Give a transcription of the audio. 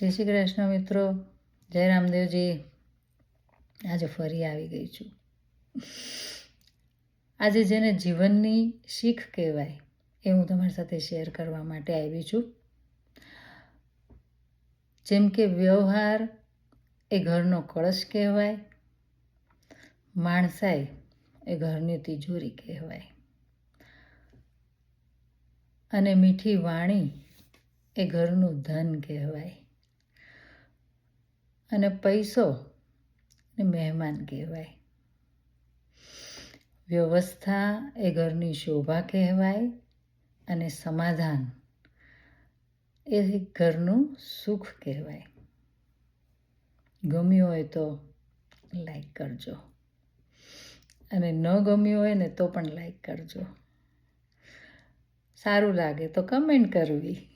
જય શ્રી કૃષ્ણ મિત્રો. જય રામદેવજી. આજે ફરી આવી ગઈ છું. આજે જેને જીવનની શીખ કહેવાય એ હું તમારી સાથે શેર કરવા માટે આવી છું. જેમ કે વ્યવહાર એ ઘરનો કળશ કહેવાય, માણસાઈ એ ઘરની તિજોરી કહેવાય. અને મીઠી વાણી એ ઘરનું ધન કહેવાય. અને પૈસો એ મહેમાન કહેવાય. વ્યવસ્થા એ ઘરની શોભા કહેવાય અને સમાધાન એ ઘરનું સુખ કહેવાય. ગમ્યું હોય તો લાઈક કરજો. અને ન ગમ્યું હોય ને તો પણ લાઈક કરજો. સારું લાગે તો કમેન્ટ કરવી.